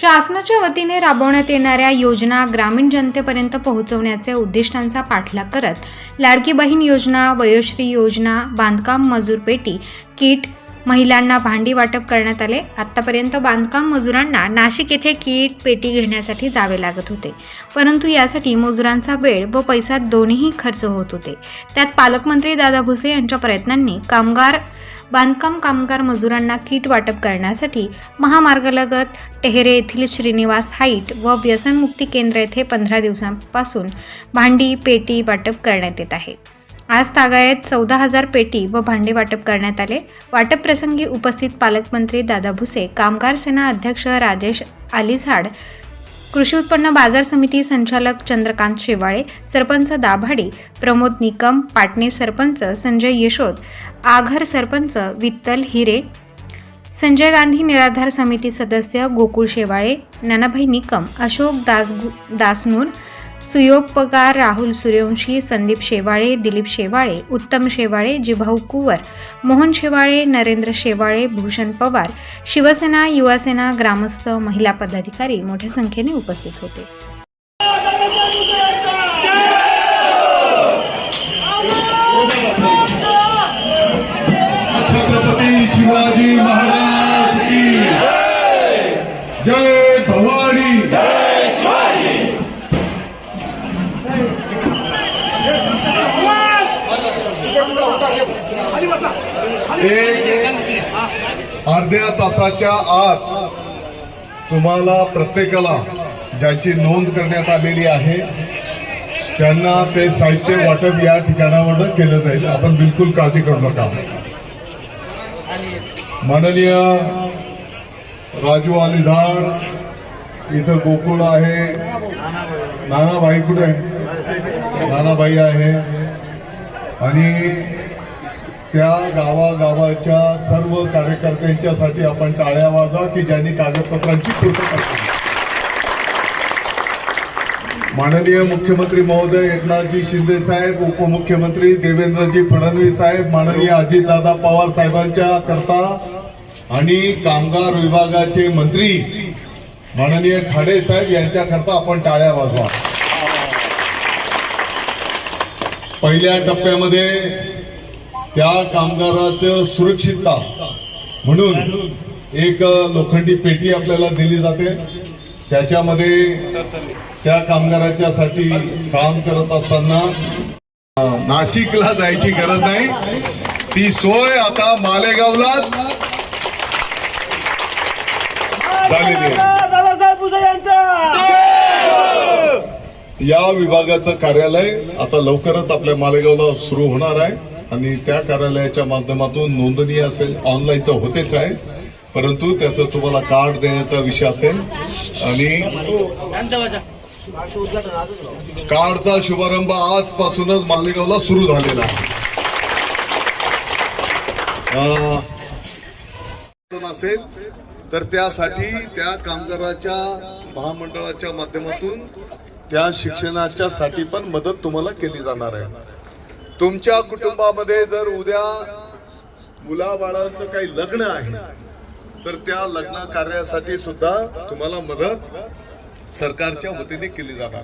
शासनाच्या वतीने राबवण्यात येणाऱ्या योजना ग्रामीण जनतेपर्यंत पोहोचवण्याचे उद्दिष्टांचा पाठलाग करत लाडकी बहीण योजना वयोश्री योजना बांधकाम मजूर पेटी किट महिलांना भांडी वाटप करण्यात आले. आत्तापर्यंत बांधकाम मजुरांना नाशिक येथे किट पेटी घेण्यासाठी जावे लागत होते. परंतु यासाठी मजुरांचा वेळ व पैसा दोन्हीही खर्च होत होते. त्यात पालकमंत्री दादा भुसे यांच्या प्रयत्नांनी कामगार बांधकाम कामगार मजुरांना किट वाटप करण्यासाठी महामार्गालगत टेहरे येथील श्रीनिवास हाईट व व्यसनमुक्ती केंद्र येथे पंधरा दिवसांपासून भांडी पेटी वाटप करण्यात येत आहे. आज तागायत चौदा हजार पेटी व भांडे वाटप करण्यात आले. वाटप प्रसंगी उपस्थित पालकमंत्री दादा भुसे कामगार सेना अध्यक्ष राजेश आलिझाड कृषी उत्पन्न बाजार समिती संचालक चंद्रकांत शेवाळे सरपंच दाभाडी प्रमोद निकम पाटणे सरपंच संजय यशोद आघर सरपंच वित्तल हिरे संजय गांधी निराधार समिती सदस्य गोकुळ शेवाळे नानाभाई निकम अशोक दास दासनूर सुयोग पगार राहुल सूर्यवंशी संदीप शेवाळे दिलीप शेवाळे उत्तम शेवाळे जिभाऊ कुवर मोहन शेवाळे नरेंद्र शेवाळे भूषण पवार शिवसेना युवासेना ग्रामस्थ महिला पदाधिकारी मोठ्या संख्येने उपस्थित होते. एक अर्ध्या तासाच्या आत तुम्हाला प्रत्येकाला ज्याची नोंद करण्यात आलेली आहे त्यांना ते साहित्य वाटप या ठिकाणावर केलं जाईल. आपण बिलकुल काळजी करू नका. माननीय राजू आली झाड इथं गोकुळ आहे. नानाबाई कुठे नानाबाई आहे. आणि त्या गावागावाच्या सर्व कार्यकर्त्यांच्यासाठी आपण टाळ्या वाजा की ज्यांनी कागदपत्रांची पूर्तता केली. माननीय मुख्यमंत्री महोदय एकनाथजी शिंदे साहेब उपमुख्यमंत्री देवेंद्रजी फडणवीस साहेब माननीय अजितदादा पवार साहेबांच्या करता आणि कामगार विभागाचे मंत्री माननीय खाडे साहेब यांच्याकरता आपण टाळ्या वाजवा. पहिल्या टप्प्यामध्ये त्या कामगाराचं सुरक्षितता. म्हणून एक लोखंडी पेटी आपल्याला दिली जाते. त्याच्यामध्ये त्या कामगाराच्या साठी काम करत असताना नाशिकला जायची गरज नाही. ती सोय आता मालेगावलाच झालेली आहे. या विभागाचं कार्यालय आता लवकरच आपल्या मालेगावला सुरू होणार आहे. आणि त्या कार्यालयाच्या माध्यमातून नोंदणी असेल ऑनलाईन तर होतेच आहे परंतु त्याचं तुम्हाला कार्ड देण्याचा विषय असेल आणि कार्डचा शुभारंभ आजपासूनच मालेगावला सुरू झालेला आहे. असेल तर त्यासाठी त्या कामगाराच्या महामंडळाच्या माध्यमातून त्या शिक्षणाच्या साठी पण मदत तुम्हाला केली जाणार आहे. तुमच्या कुटुंबामध्ये जर उद्या मुलाबाळांचं काही लग्न आहे तर त्या लग्न कार्यासाठी सुद्धा तुम्हाला मदत सरकारच्या वतीने केली जाणार.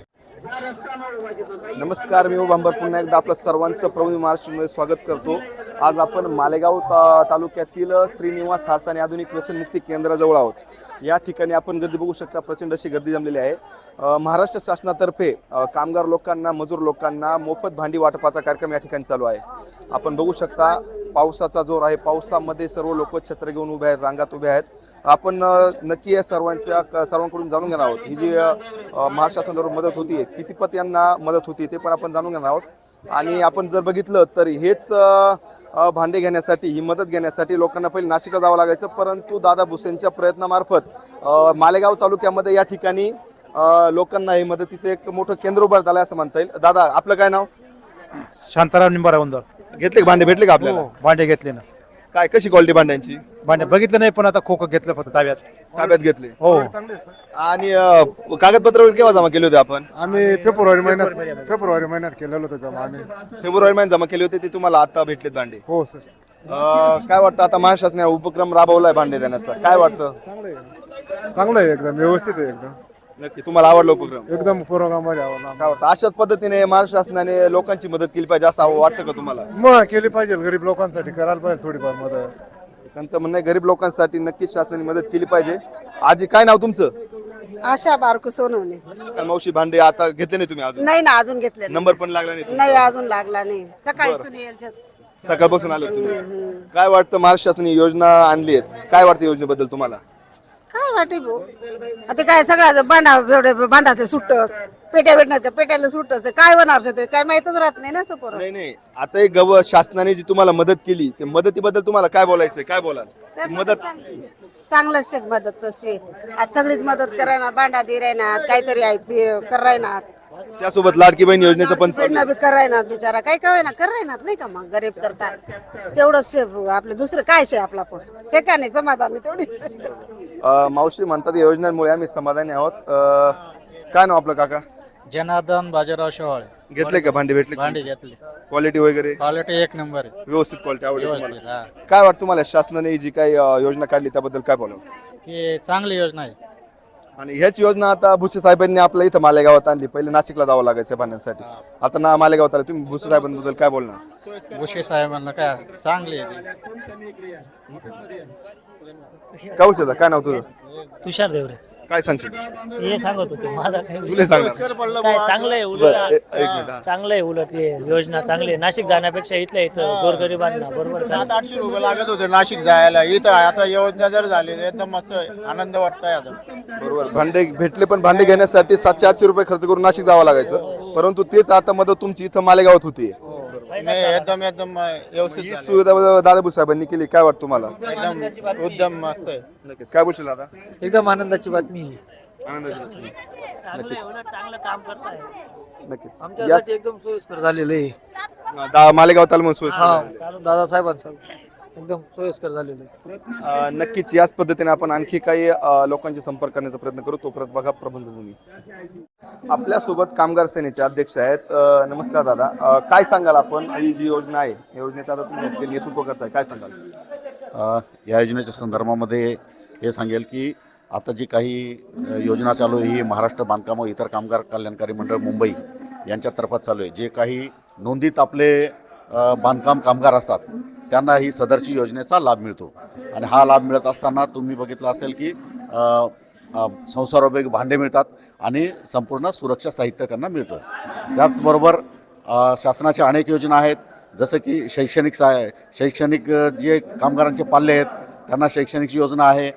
नमस्कार मी बांबर पुन्हा एकदा आपलं सर्वांचं प्रवीण महाराष्ट्रमध्ये स्वागत करतो. आज आपण मालेगाव ता तालुक्यातील श्रीनिवास हारसाने आधुनिक व्यसनमुक्ती केंद्राजवळ आहोत. या ठिकाणी आपण गर्दी बघू शकता प्रचंड अशी गर्दी जमलेली आहे. महाराष्ट्र शासनातर्फे कामगार लोकांना मजूर लोकांना मोफत भांडी वाटपाचा कार्यक्रम या ठिकाणी चालू आहे. आपण बघू शकता पावसाचा जोर आहे. पावसामध्ये सर्व लोक छत्र घेऊन उभे आहेत रांगात उभे आहेत. आपण नक्की या सर्वांच्या सर्वांकडून जाणून घेणार आहोत. ही जी महाराष्ट्र मदत होती कितीपत यांना मदत होती ते पण आपण जाणून घेणार आहोत. आणि आपण जर बघितलं तर हेच भांडे घेण्यासाठी ही मदत घेण्यासाठी लोकांना पहिले नाशिकला जावं लागायचं. परंतु दादा भुसेंच्या प्रयत्नामार्फत मालेगाव तालुक्यामध्ये या ठिकाणी लोकांना ही मदतीचं एक मोठं केंद्र उभारत आलं असं म्हणता येईल. दादा आपलं काय नाव? शांताराम निंबारा घेतले का भांडे? भेटले का आपल्याला? हो भांडे घेतले ना. काय कशी क्वालिटी भांड्यांची? भांडे बघितलं नाही पण आता खोकं घेतलं फक्त ताब्यात. ताब्यात घेतले. हो. आणि अ, कागदपत्र केव्हा जमा केले होते आपण? आम्ही फेब्रुवारी महिन्यात फेब्रुवारी महिन्यात केलेलं होतं जमा आम्ही. फेब्रुवारी महिन्यात जमा केले होते ते तुम्हाला आता भेटलेत भांडे. हो सर. अ, काय वाटतं आता महाराष्ट्र शासनाने उपक्रम राबवलाय भांडे देण्याचा? काय वाटतं? चांगलं आहे एकदम व्यवस्थित आहे एकदम. नक्की तुम्हाला आवडला उपक्रम? एकदम पुरोगामध्ये आवडला काय वाटतं अशाच पद्धतीने महाराष्ट्र शासनाने लोकांची मदत केली पाहिजे असं वाटतं का तुम्हाला? मग केली पाहिजे गरीब लोकांसाठी करायला पाहिजे थोडीफार मदत. त्यांचं म्हणणं आहे गरीब लोकांसाठी नक्कीच शासनाने मदत केली पाहिजे. आजी काय नाव तुमचं? आशा बारकू सोनवणे. मावशी भांडे आता घेतले नाही तुम्ही अजून? नाही ना अजून घेतले. नंबर पण लागला नाही तुमचा? अजून लागला नाही. सकाळी सुनी यांच्यात. सकाळपासून आले तुम्ही. काय वाटतं महाराष्ट्र शासनाने योजना आणली आहेत? काय वाटतं योजनेबद्दल तुम्हाला? काय वाटे भाऊ? आता काय सगळ्या भांडा एवढे भांडाचे सुट्टस पेट्या भेटण्याच्या पेट्याला सुट्टस ते काय होणार ते काय माहितच राहत नाही ना सपोर नाही नाही. आता एक गव शासनाने जी तुम्हाला मदत केली ते मदतीबद्दल तुम्हाला काय बोलायचंय? काय बोलाल? मदत चांगलं शेक मदत तशी. आज सगळीच मदत करायना भांडा दे काहीतरी आहे ते करायनात. त्यासोबत लाडकी बहीण योजनेचं पण आहे. बी करायनात बिचारा. काय काय ना करायनात नाही का मग गरीब करतात तेवढंच शे आपलं दुसरं काय शे आपला पण शेका नाही समाधान तेवढीच. अं, मावशी म्हणतात या योजनांमुळे आम्ही समाधानी आहोत. अं, काय नाव आपलं काका? जनार्दन बाजीराव शेवाळे घेतले का भांडे भेटले? भांडी घेतली. क्वालिटी वगैरे? क्वालिटी एक नंबर आहे. व्यवस्थित क्वालिटी आवडली तुम्हाला? व्यवस्थित हा. काय वाटतं तुम्हाला शासनाने जी काही अं, योजना काढली त्याबद्दल काय बोलावं? ती चांगली योजना आहे. आणि ह्याच योजना आता भुसे साहेबांनी आपल्या इथं मालेगावात आणली. पहिले नाशिकला जावं लागायचं पाहण्यासाठी आता ना मालेगावात आले. तुम्ही भुसे साहेबांबद्दल काय बोलणार? भुसे साहेबांना काय चांगली काय काय नाव तुझं? तुषार देवरे. काय सांगशील? हे सांगत होते माझा काही विषय तुला सांगणार काय चांगलं आहे बरं, ए- उलट एक मिनिट हा. चांगलं आहे उलट हे योजना चांगली आहे. नाशिक जाण्यापेक्षा इथल्या इथं गोरगरिबांना बरोबर का? सात आठशे रुपये लागत होते नाशिक जायला. इथं आता योजना जर झाली तर एकदम मस्त आनंद वाटतोय आता. बरोबर. भांडे भेटले पण भांडे घेण्यासाठी सातशे आठशे रुपये खर्च करून नाशिक जावं लागायचं. परंतु तेच आता मदत तुमची इथं मालेगावात होती नाही एकदम एकदम व्यवस्थित ही झालं. सुविधा दादाभू साहेबांनी केली काय वाटतं तुम्हाला? एकदम उद्यम मस्त आहे. नक्कीच. काय बोलशील आता एकदम आनंदाची बातमी आहे. आनंदाची चांगलं आहे उलट चांगलं काम करताय. नक्कीच. या- आमच्यासाठी एकदम सोयीस्कर झालेलं आहे. दा- मालेगाव आलं म्हणून सोय झाली. कारण दादासाहेबांचं. एकदम सोयीस्कर झालेलं आहे. अ, नक्कीच याच पद्धतीने आपण आणखी काही अ, लोकांशी संपर्क करण्याचा प्रयत्न करू. तोपर्यंत बघा प्रबंधभूमी. आपल्यासोबत कामगार सेनेचे अध्यक्ष आहेत. अ, नमस्कार दादा. अ, काय सांगाल आपण? ही जी योजना आहे या योजनेचं आता तुम्ही नेतृत्व करताय काय सांगाल? अ, या योजनेच्या संदर्भामध्ये हे सांगेल की आता जी काही अ, योजना चालू आहे ही महाराष्ट्र बांधकाम व इतर कामगार कल्याणकारी मंडळ मुंबई यांच्यातर्फत चालू आहे. जे काही नोंदीत आपले अ, बांधकाम कामगार असतात त्यांना ही सदरची योजनेचा लाभ मिळतो. आणि हा लाभ मिळत असताना तुम्ही बघितलं असेल की संसारोपयोगी भांडे मिळतात आणि संपूर्ण सुरक्षा साहित्य त्यांना मिळतं. त्याचबरोबर शासनाच्या अनेक योजना आहेत. जसं की शैक्षणिक सा शैक्षणिक जे कामगारांचे पाल्य आहेत त्यांना शैक्षणिक योजना आहे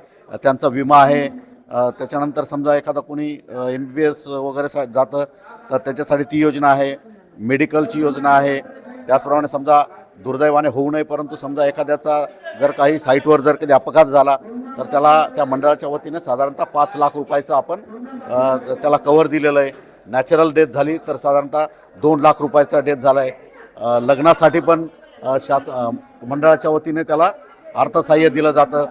त्यांचा विमा आहे. त्याच्यानंतर समजा एखादा कोणी एम बी बी एस वगैरे सा जातं तर त्याच्यासाठी ती योजना आहे. मेडिकलची योजना आहे. त्याचप्रमाणे समजा दुर्दैवाने होऊ नये परंतु समजा एखाद्याचा जर काही साईटवर जर कधी अपघात झाला तर त्याला त्या मंडळाच्या वतीने साधारणतः पाच लाख रुपयाचं आपण त्याला कवर दिलेलं आहे. नॅचरल डेथ झाली तर साधारणतः दोन लाख रुपयाचा डेथ झाला आहे लग्नासाठी पण शास मंडळाच्या वतीने त्याला अर्थसहाय्य दिलं जातं.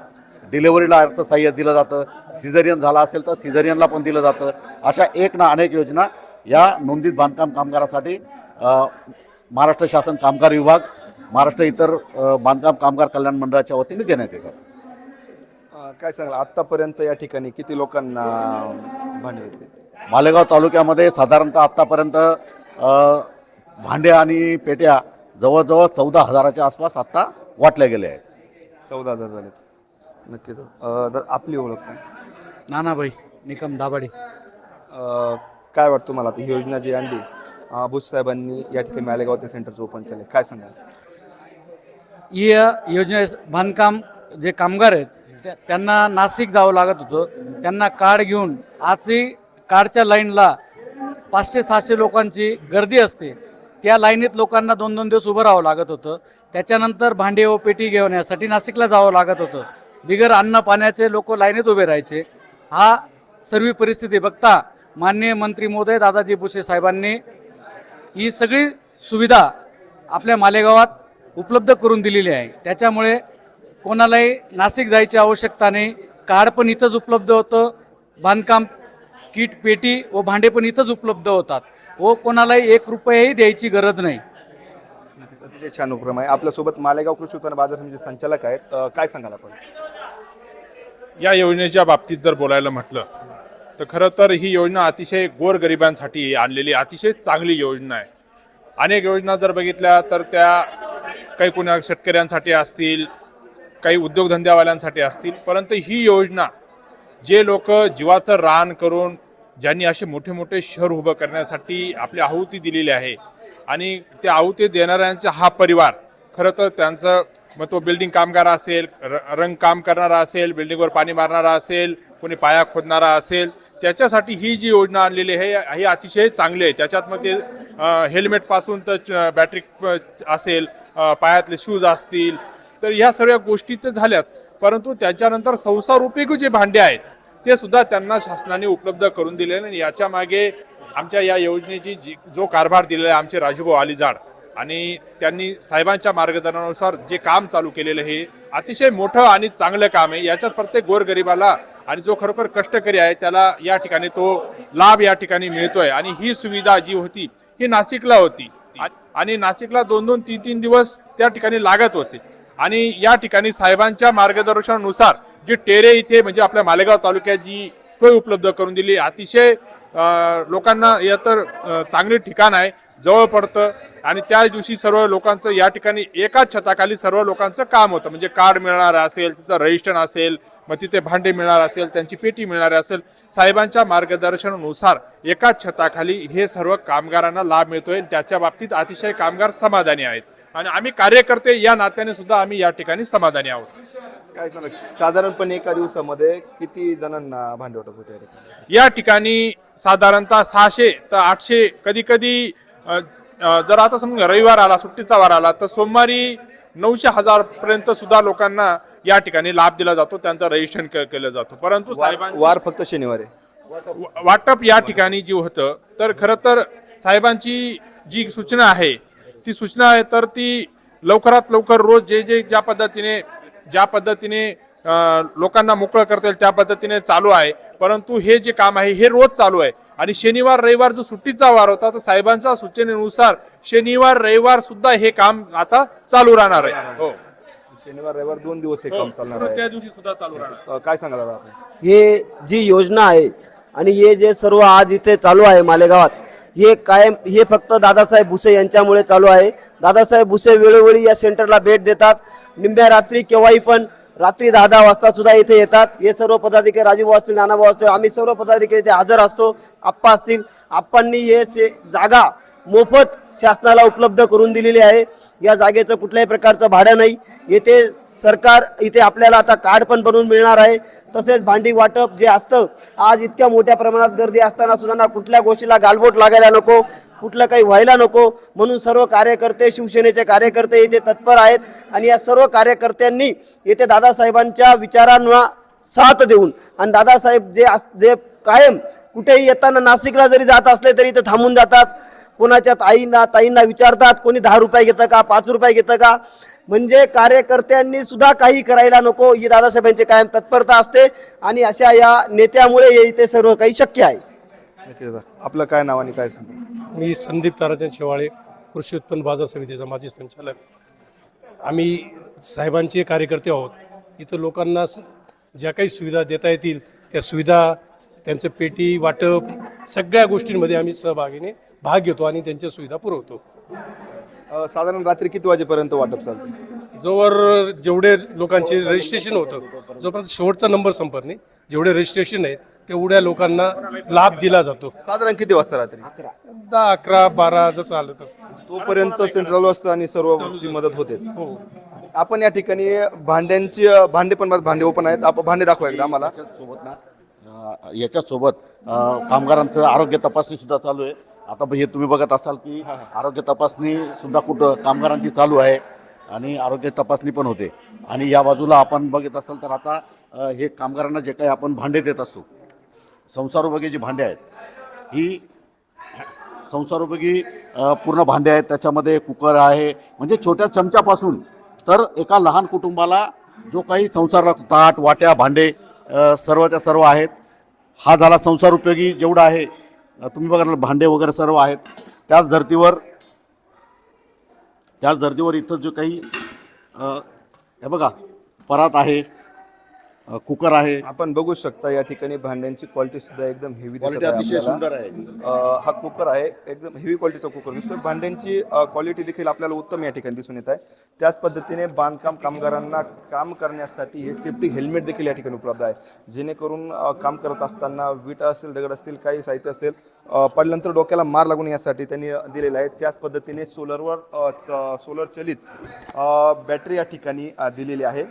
डिलेवरीला अर्थसहाय्य दिलं जातं. सिझरियन झाला असेल तर सिझरियनला पण दिलं जातं. अशा एक ना अनेक योजना या नोंदीत बांधकाम कामगारासाठी महाराष्ट्र शासन कामगार विभाग महाराष्ट्र इतर बांधकाम कामगार कल्याण मंडळाच्या वतीने देण्यात येतात. काय सांगाल? आतापर्यंत या ठिकाणी किती लोकांना भांडे भेटले मालेगाव तालुक्यामध्ये साधारणतः आत्तापर्यंत भांडे आणि पेट्या जवळजवळ चौदा हजाराच्या आसपास आत्ता वाटल्या गेल्या आहेत. चौदा हजार झालेत. नक्कीच. आपली ओळख काय? नानाबाई निकम दाभाडे. अ, काय वाटतं आता? ही योजना जी आणली अ, भुज साहेबांनी या ठिकाणी मालेगाव ते सेंटरचं ओपन केलं काय सांगाल? या योजने बांधकाम जे कामगार आहेत त्या- त्यांना नाशिक जावं लागत होतं. त्यांना कार्ड घेऊन आजही कार्डच्या लाईनला पाचशे सहाशे लोकांची गर्दी असते. त्या लाईनीत लोकांना दोन दोन दिवस उभं राहावं लागत होतं. त्याच्यानंतर भांडे व पेटी घेण्यासाठी नाशिकला जावं लागत होतं. बिगर अन्न पाण्याचे लोक लाईनीत उभे राहायचे. हा सर्व परिस्थिती बघता माननीय मंत्री मोदय दादाजी भुसे साहेबांनी ही सगळी सुविधा आपल्या मालेगावात उपलब्ध करून दिलेली आहे. त्याच्यामुळे कोणालाही नाशिक जायची आवश्यकता नाही. कार्ड पण इथंच उपलब्ध होतं. बांधकाम किट पेटी व भांडे पण इथंच उपलब्ध होतात. व कोणालाही एक रुपयाही द्यायची गरज नाही. अतिशय छान उपक्रम आहे. आपल्यासोबत मालेगाव कृषी उत्पन्न बाजार समिती संचालक आहेत. अ, काय सांगाल आपण? या योजनेच्या बाबतीत जर बोलायला म्हटलं तर खरं तर ही योजना अतिशय गोरगरिबांसाठी आणलेली अतिशय चांगली योजना आहे. अनेक योजना जर बघितल्या तर त्या काही कुणा शेतकऱ्यांसाठी असतील काही उद्योगधंद्यावाल्यांसाठी असतील परंतु ही योजना जे लोक जीवाचं रान करून ज्यांनी असे मोठे मोठे शहर उभं करण्यासाठी आपली आहुती दिलेली आहे आणि त्या आहुती देणाऱ्यांचा हा परिवार खरं तर त्यांचं मग तो बिल्डिंग कामगार असेल र रंग काम करणारा असेल बिल्डिंगवर पाणी मारणारा असेल कोणी पाया खोदणारा असेल त्याच्यासाठी ही जी योजना आणलेली आहे ही अतिशय चांगली आहे. त्याच्यात मग ते हेल्मेटपासून तर बॅटरी असेल पायातले शूज असतील तर ह्या सगळ्या गोष्टी तर झाल्याच. परंतु त्याच्यानंतर संसारोपयोगी जे भांडे आहेत ते सुद्धा त्यांना शासनाने उपलब्ध करून दिले आणि याच्या मागे आमच्या या योजनेची जी जो कारभार दिलेला आहे आमचे राजूभाऊ अलिजाड आणि त्यांनी साहेबांच्या मार्गदर्शनानुसार जे काम चालू केलेलं आहे अतिशय मोठं आणि चांगलं काम आहे. याच्यात प्रत्येक गोरगरिबाला आणि जो खरोखर कष्टकरी आहे त्याला या ठिकाणी तो लाभ या ठिकाणी मिळतोय. आणि ही सुविधा जी होती ही नाशिकला होती. आणि नाशिकला दोन दोन तीन तीन दिवस त्या ठिकाणी लागत होते. आणि या ठिकाणी साहेबांच्या मार्गदर्शनानुसार जी टेरे इथे म्हणजे आपल्या मालेगाव तालुक्यात जी सोय उपलब्ध करून दिली अतिशय लोकांना या तर चांगले ठिकाण आहे. जवळ पडतं आणि त्या दिवशी सर्व लोकांचं या ठिकाणी एकाच छताखाली सर्व लोकांचं काम होतं. म्हणजे कार्ड मिळणार असेल तिथं रजिस्टर असेल मग तिथे भांडे मिळणार असेल त्यांची पेटी मिळणार असेल. साहेबांच्या मार्गदर्शनानुसार एकाच छताखाली हे सर्व कामगारांना लाभ मिळतोय त्याच्या बाबतीत अतिशय कामगार समाधानी आहेत. आणि आम्ही कार्यकर्ते या नात्याने सुद्धा आम्ही या ठिकाणी समाधानी आहोत. काय सांगा? साधारणपणे एका दिवसामध्ये किती जणांना भांडे वाटप होते या ठिकाणी? या ठिकाणी साधारणतः सहाशे तर आठशे कधी कधी जर आता समजा रविवार आला सुट्टीचा वार आला तर सोमवारी नऊशे हजार पर्यंत सुद्धा लोकांना या ठिकाणी लाभ दिला जातो त्यांचं रजिस्ट्रेशन केलं जातं. परंतु साहेबांची वार फक्त शनिवारी वाटप या ठिकाणी जे होतं तर खरं तर साहेबांची जी सूचना आहे ती सूचना आहे तर ती लवकरात लवकर रोज जे जे ज्या पद्धतीने ज्या पद्धतीने लोकांना मोकळं करता येईल त्या पद्धतीने चालू आहे. परंतु हे जे काम आहे हे रोज चालू आहे. आणि शनिवार रविवार जो सुट्टीचा वार होता तर साहेबांच्या सूचनेनुसार शनिवार रविवार सुद्धा हे काम आता चालू राहणार आहे. हो. शनिवार रविवार दोन दिवस हे काम चालणार आहे. त्या दिवशी सुद्धा चालू राहणार. काय सांगा दादा आपण? हे जी योजना आहे आणि हे जे सर्व आज इथे चालू आहे मालेगावात हे कायम हे फक्त दादासाहेब भुसे यांच्यामुळे चालू आहे. दादासाहेब भुसे वेळोवेळी या सेंटरला भेट देतात. निम्म्या रात्री केव्हाही पण रात्री दहा दहा वाजता सुद्धा इथे येतात. हे सर्व पदाधिकारी राजूभाऊ असतील नानाभाऊ असतील आम्ही सर्व पदाधिकारी इथे हजर असतो. आप्पा असतील आप्पांनी हे जागा मोफत शासनाला उपलब्ध करून दिलेली आहे. या जागेचं कुठल्याही प्रकारचं भाडं नाही. येथे सरकार इथे आपल्याला आता कार्ड पण बनवून मिळणार आहे. तसेच भांडी वाटप जे असतं आज इतक्या मोठ्या प्रमाणात गर्दी असताना सुद्धा ना कुठल्या गोष्टीला गालबोट लागायला नको कुठलं काही व्हायला नको. म्हणून सर्व कार्यकर्ते शिवसेनेचे कार्यकर्ते इथे तत्पर आहेत आणि या सर्व कार्यकर्त्यांनी येथे दादासाहेबांच्या विचारांना साथ देऊन आणि दादासाहेब जे अस- जे कायम कुठेही येताना नाशिकला जरी जात असले तरी इथे थांबून जातात. कोणाच्या ताईंना ताईंना विचारतात कोणी दहा रुपये घेतं का पाच रुपये घेतं का? म्हणजे कार्यकर्त्यांनी सुद्धा काही करायला नको. ही दादासाहेबांची कायम तत्परता असते आणि अशा या नेत्यामुळे हे इथे सर्व काही शक्य आहे. नक्की दादा आपलं काय नाव आणि काय सांगा? मी संदीप ताराचंद शेवाळे कृषी उत्पन्न बाजार समितीचा माजी संचालक. आम्ही साहेबांचे कार्यकर्ते आहोत. इथं लोकांना स- ज्या काही सुविधा देता येतील त्या सुविधा त्यांचं पेटी वाटप सगळ्या गोष्टींमध्ये आम्ही सहभागीने भाग घेतो आणि त्यांच्या सुविधा पुरवतो. अ, साधारण रात्री किती वाजेपर्यंत वाटप चालते? जोवर जेवढे लोकांचे रजिस्ट्रेशन होतं जोपर्यंत शेवटचा नंबर संपत नाही जेवढे रजिस्ट्रेशन आहेत तेवढ्या लोकांना लाभ दिला जातो. साधारण किती वाजता रात्री? दहा अकरा बारा जसं आलं तसं. तोपर्यंत सेंटर चालू असतं आणि सर्व मदत होतेच. हो. आपण या ठिकाणी भांड्यांची भांडे पण भांडे ओपन आहेत. आपण भांडे दाखवा एकदा आम्हाला. सोबत ना अ, याच्यासोबत अ, कामगारांचं आरोग्य तपासणी सुद्धा चालू आहे. आता हे तुम्ही बघत असाल की आरोग्य तपासणी सुद्धा कुठं कामगारांची चालू आहे आणि आरोग्य तपासणी पण होते. आणि या बाजूला आपण बघत असाल तर आता अ, हे कामगारांना जे काही आपण भांडे देत असतो संसारोपयोगी जी भांडे आहेत ही संसारोपयोगी अ, पूर्ण भांडे आहेत. त्याच्यामध्ये कुकर आहे. म्हणजे छोट्या चमच्यापासून तर एका लहान कुटुंबाला जो काही संसार ताट वाट्या भांडे अ, सर्वच्या सर्व आहेत हा झाला संसार उपयोगी जेवढा आहे तुम्ही बघा भांडे वगैरे सर्व आहेत. त्याच धर्तीवर त्याच धर्तीवर इथं जो काही हे बघा परात आहे. कुकर आहे. आपण बघू शकता या ठिकाणी भांड्यांची क्वालिटी सुद्धा एकदम हेवी क्वालिटी दिसत अतिशय. सुंदर आहे. अ, हा कुकर आहे एकदम हेवी क्वालिटीचा कुकर दिसतोय. भांड्यांची क्वालिटी देखील आपल्याला उत्तम या ठिकाणी दिसून येत आहे. त्याच पद्धतीने बांधकाम कामगारांना काम करण्यासाठी हे सेफ्टी हेल्मेट देखील या ठिकाणी उपलब्ध आहे. जेणेकरून अ, काम करत असताना विटा असतील दगड असतील काही साहित्य असेल अ, पडल्यानंतर डोक्याला मार लागून यासाठी त्यांनी दिलेलं आहे. त्याच पद्धतीने सोलरवर सोलर चलित बॅटरी या ठिकाणी अ, दिलेली आहे.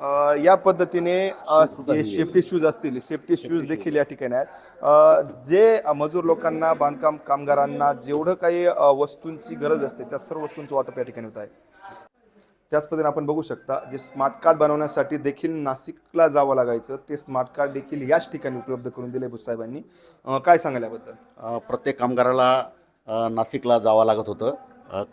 अ, या पद्धतीने अ, हे सेफ्टी शूज असतील. सेफ्टी शूज देखील या ठिकाणी आहेत. अ, जे मजूर लोकांना बांधकाम कामगारांना जेवढं काही अ, वस्तूंची गरज असते त्या सर्व वस्तूंचं वाटप या ठिकाणी होत आहे. त्याच पद्धतीने आपण बघू शकता जे स्मार्ट कार्ड बनवण्यासाठी देखील नाशिकला जावं लागायचं ते स्मार्ट कार्ड देखील याच ठिकाणी उपलब्ध करून दिले साहेबांनी अ, काय सांगाल याबद्दल? अ, प्रत्येक कामगाराला अ, नाशिकला जावं लागत होतं.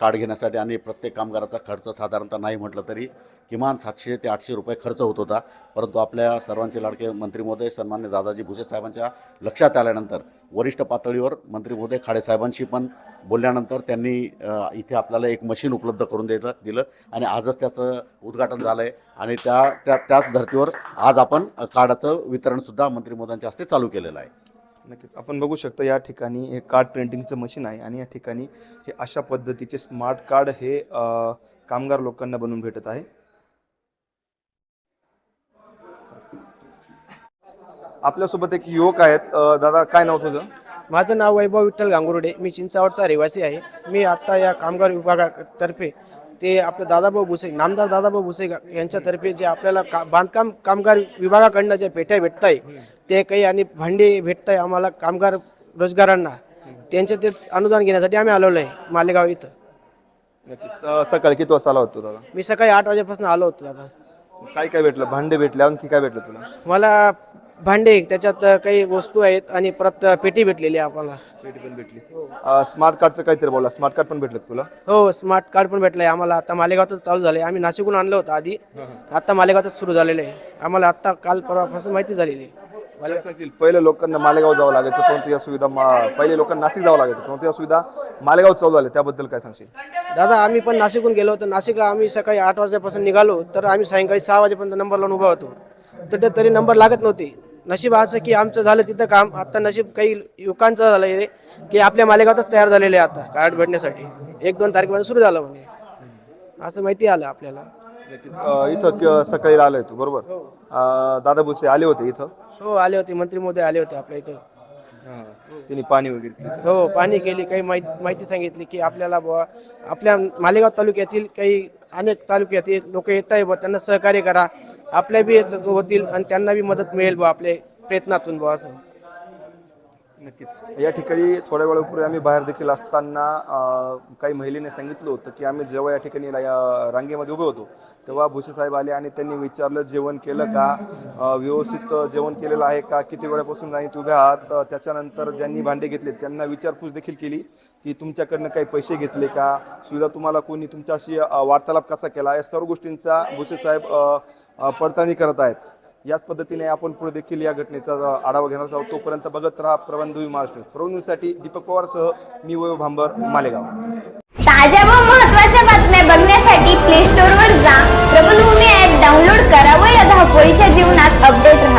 कार्ड घेण्यासाठी आणि प्रत्येक कामगाराचा खर्च साधारणतः नाही म्हटलं तरी किमान सातशे ते आठशे रुपये खर्च होत होता. परंतु आपल्या सर्वांचे लाडके मंत्री महोदय सन्मान्य दादाजी भुसे साहेबांच्या लक्षात आल्यानंतर वरिष्ठ पातळीवर मंत्री महोदय खाडेसाहेबांशी पण बोलल्यानंतर त्यांनी इथे आपल्याला एक मशीन उपलब्ध करून द्यायचं दिलं आणि आजच त्याचं उद्घाटन झालं आहे आणि त्या त्या त्याच धर्तीवर आज आपण कार्डाचं वितरणसुद्धा मंत्री महोदयांच्या हस्ते चालू केलेलं आहे. नक्कीच. आपण बघू शकता या ठिकाणी हे कार्ड प्रिंटिंगचं मशीन आहे आणि या ठिकाणी हे अशा पद्धतीचे स्मार्ट कार्ड हे अ, कामगार लोकांना बनवून भेटत आहे. आपल्यासोबत एक युवक आहेत. अ, दादा काय नाव तुझं? माझं नाव वैभव विठ्ठल गांगुर्डे. मी चिंचावडचा रहिवासी आहे. मी आता या कामगार विभागातर्फे ते आपले दादाभाऊ भुसे नामदार दादाभाऊ भुसे यांच्यातर्फे जे आपल्याला का बांधकाम कामगार विभागाकडनं जे पेट्या भेटत आहे ते काही आणि भांडे भेटत आहे आम्हाला कामगार रोजगारांना त्यांचे ते अनुदान घेण्यासाठी आम्ही आलेलो आहे मालेगाव इथं. नक्कीच. सकाळी किती वाजता आला होता दादा? मी सकाळी आठ वाजेपासून आलो होतो दादा. काय काय भेटलं? भांडे भेटले आणखी काय भेटलं तुला? मला भांडे त्याच्यात काही वस्तू आहेत आणि परत पेटी भेटलेली आहे आम्हाला. पेटी पण भेटली. स्मार्ट कार्डचं काहीतरी बोला. स्मार्ट कार्ड पण भेटलं का तुला? हो स्मार्ट कार्ड पण भेटलंय आम्हाला. आता मालेगावातच चालू झालंय. आम्ही नाशिकहून आणलं होतं आधी. आता मालेगावातच सुरू झालेलं आहे. आम्हाला आता काल परवापासून माहिती झालेली आहे. मला सांगतील पहिले लोकांना मालेगाव जावं लागायचं परंतु या सुविधा मा- पहिले लोकांना नाशिक जावं लागायचं परंतु या सुविधा मालेगाव चालू झाल्या त्याबद्दल काय सांगशील? दादा आम्ही पण नाशिकहून गेलो होतो. नाशिकला आम्ही सकाळी आठ वाजल्यापासून निघालो तर आम्ही सायंकाळी सहा वाजेपर्यंत नंबर लावून उभा होतो. तर ते तरी नंबर लागत नव्हते. नशीब असं की आमचं झालं तिथं काम. आता नशीब काही युवकांचं झालं आहे की आपल्या मालेगावातच तयार झालेले आहे आता कार्ड भेटण्यासाठी. एक दोन तारखेपर्यंत सुरू झालं म्हणे. असं माहिती आलं आपल्याला. इथं सकाळी आलाय तू बरोबर? दादा भुसे आले होते इथं? हो आले होते. मंत्री मोदी आले होते आपल्या इथं. त्यांनी पाणी वगैरे केलं. हो पाणी केली काही माहिती माहिती सांगितली की आपल्याला बुवा आपल्या मालेगाव तालुक्यातील काही अनेक तालुक्यात लोक येत आहे बुवा त्यांना सहकार्य करा. आपल्या बी होतील आणि त्यांना बी मदत मिळेल बुवा आपल्या प्रयत्नातून बुवा असं. नक्कीच. या ठिकाणी थोड्या वेळापूर्वी आम्ही बाहेर देखील असताना काही महिलेने सांगितलं होतं की आम्ही जेव्हा या ठिकाणी रांगेमध्ये उभे होतो तेव्हा भुसे साहेब आले आणि त्यांनी विचारलं जेवण केलं का? व्यवस्थित जेवण केलेलं आहे का? किती वेळापासून रांगेत उभे आहात? त्याच्यानंतर ज्यांनी भांडे घेतले त्यांना विचारपूस देखील केली की तुमच्याकडनं काही पैसे घेतले का? सुविधा तुम्हाला कोणी तुमच्याशी वार्तालाप कसा केला? या सर्व गोष्टींचा भुसे साहेब पडताळणी करत आहेत. याच पद्धतीने आपण पुढे देखील या घटनेचा आढावा घेणार आहोत. तोपर्यंत बघत राहा प्रबंधवी महाराष्ट्र प्रबंधवीसाठी दीपक पवारसह मी वैभव भांबर मालेगाव. ताज्या व महत्त्वाच्या बातम्या बघण्यासाठी प्ले स्टोर वर जा. प्रबलभूमी ऍप डाउनलोड करा व या धावपळीच्या जीवनात अपडेट राहा.